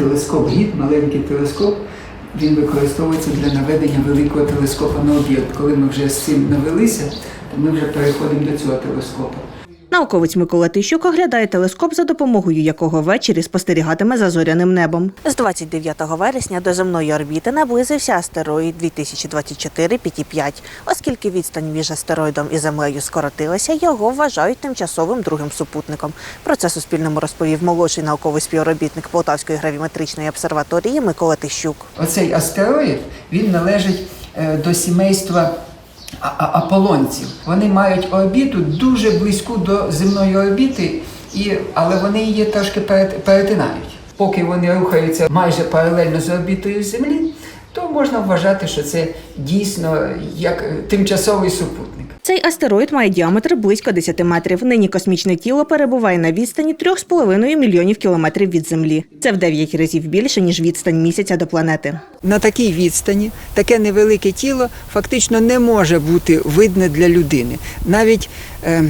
телескоп гід, маленький телескоп. Він використовується для наведення великого телескопа на об'єкт. Коли ми вже з цим навелися, то ми вже переходимо до цього телескопа. Науковець Микола Тищук оглядає телескоп, за допомогою якого ввечері спостерігатиме за зоряним небом. З 29 вересня до земної орбіти наблизився астероїд 2024 5 Оскільки відстань між астероїдом і землею скоротилася, його вважають тимчасовим другим супутником. Про це Суспільному розповів молодший науковий співробітник Полтавської гравіметричної обсерваторії Микола Тищук. Оцей астероїд він належить е, до сімейства аполонців. Вони мають орбіту дуже близьку до земної орбіти, і, але вони її трошки перетинають. Поки вони рухаються майже паралельно з орбітою Землі, то можна вважати, що це дійсно як е, тимчасовий супутник. Цей астероїд має діаметр близько 10 метрів. Нині космічне тіло перебуває на відстані 3,5 мільйонів кілометрів від Землі. Це в 9 разів більше, ніж відстань місяця до планети. на такій відстані таке невелике тіло фактично не може бути видне для людини. Навіть е,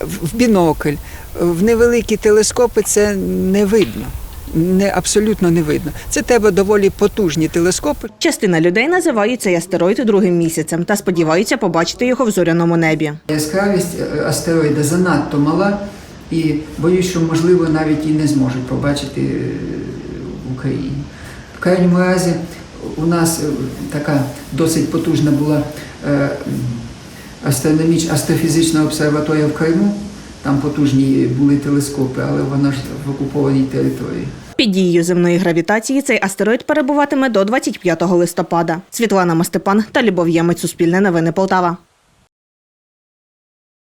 в в бінокль, в невеликі телескопи це не видно. Не абсолютно не видно. Це треба доволі потужні телескопи. Частина людей називають цей астероїд другим місяцем та сподіваються побачити його в зоряному небі. Яскравість е, астероїда занадто мала, і боюсь, що можливо навіть і не зможуть побачити е, в Україні. В крайньому разі у нас е, така досить потужна була астрономічна астрофізична обсерваторія в Криму. Там потужні були телескопи, але вона ж в окупованій території. Під дією земної гравітації цей астероїд перебуватиме до 25 листопада. Світлана Мастепан та Любов Ємець. Суспільне новини Полтава.